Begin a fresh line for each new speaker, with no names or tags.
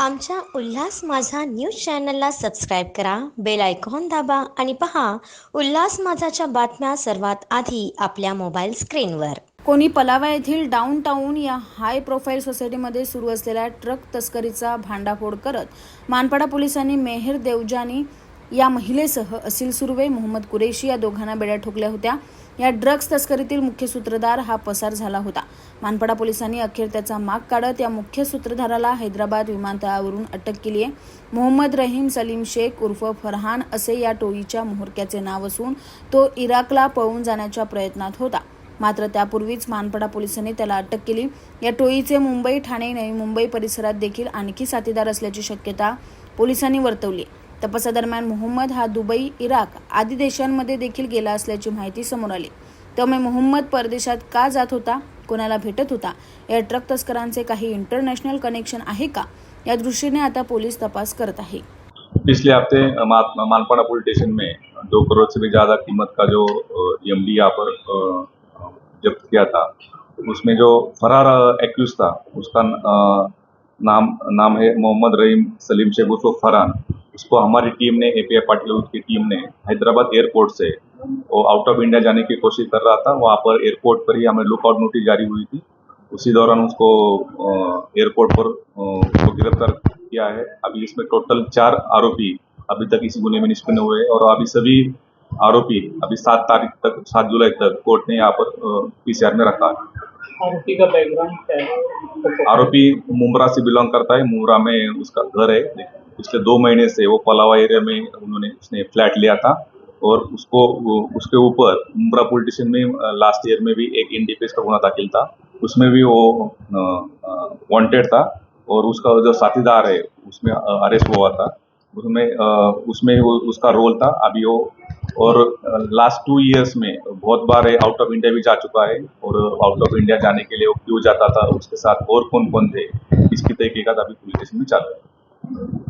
आमच्या उल्हास माझा न्यूज चॅनलला सबस्क्राईब करा बेल आयकॉन दाबा आणि पहा उल्हास माझाच्या बातम्या सर्वात आधी आपल्या मोबाईल स्क्रीनवर.
कोणी पलावा येथील डाऊन टाऊन या हाय प्रोफाईल सोसायटीमध्ये सुरू असलेल्या ट्रक तस्करीचा भांडाफोड करत मानपाडा पोलिसांनी मेहर देवजानी या महिलेसह असिल सुर्वे मोहम्मद कुरेशी या दोघांना बेड्या ठोकल्या होत्या. या ड्रग्ज तस्करीतील मुख्य सूत्रधार हा पसार झाला होता. मानपाडा पोलिसांनी अखेर त्याचा माग काढत या मुख्य सूत्रधाराला हैदराबाद विमानतळावरून अटक केली आहे मोहम्मद रहीम सलीम शेख उर्फ फरहान असे या टोळीच्या म्होरक्याचे नाव असून तो इराकला पळून जाण्याच्या प्रयत्नात होता. मात्र त्यापूर्वीच मानपाडा पोलिसांनी त्याला अटक केली. या टोळीचे मुंबई ठाणे नवी मुंबई परिसरात देखील आणखी साथीदार असल्याची शक्यता पोलिसांनी वर्तवली तपासादरम्यान मोहम्मद हा दुबई इराक आदी देशांमध्ये देखील गेला असल्याची माहिती समोर आली. त्यामुळे मोहम्मद परदेशात का जात होता कोणाला भेटत होता या ट्रक तस्करांचे काही इंटरनॅशनल कनेक्शन आहे का या दृष्टीने आता पोलीस तपास करत आहे.
पिछले हफ्ते मा- मालपाड़ा पुलिस स्टेशन में दो करोड़ से भी ज़्यादा कीमत का जो एम डी यहाँ पर जब्त किया था उसमें जो फरार एक्यूज था उसका नाम नाम है मोहम्मद रहीम सलीम शेख उसको फरहान उसको हमारी टीम ने ए पी आई पाटिल की टीम ने हैदराबाद एयरपोर्ट से वो आउट ऑफ़ इंडिया जाने की कोशिश कर रहा था। वहाँ पर एयरपोर्ट पर ही हमें लुकआउट नोटिस जारी हुई थी। उसी दौरान उसको एयरपोर्ट पर उसको गिरफ़्तार किया है। अभी इसमें टोटल चार आरोपी अभी तक इस गुने में निष्पन्न हुए हैं और अभी सभी आरोपी अभी सात तारीख तक सात जुलाई तक कोर्ट ने यहाँ पर पीसीआर में रखा है।
आरोपी का बैकग्राउंड क्या है?
आरोपी मुमरा से बिलोंग करता है। मुमरा में उसका घर है पिछले दो महीने से वो पलावा एरिया में उन्होंने उसने फ्लैट लिया था और उसको उसके ऊपर मुमरा पुलिस स्टेशन में लास्ट ईयर में भी एक एनडीपीएस का गुना दाखिल था। उसमें भी वो वांटेड था और उसका जो साथीदार है, उसमें अरेस्ट हुआ था। उसमें उसमें वो, उसका रोल था, अभी वो, और लास्ट टू इयर्स में बहुत बार आउट ऑफ़ इंडिया भी जा चुका है और आउट ऑफ़ इंडिया जाने के लिए वो क्यों जाता था, उसके साथ और कौन कौन थे, इसकी तहकीकात अभी पुलिस स्टेशन में चालू है।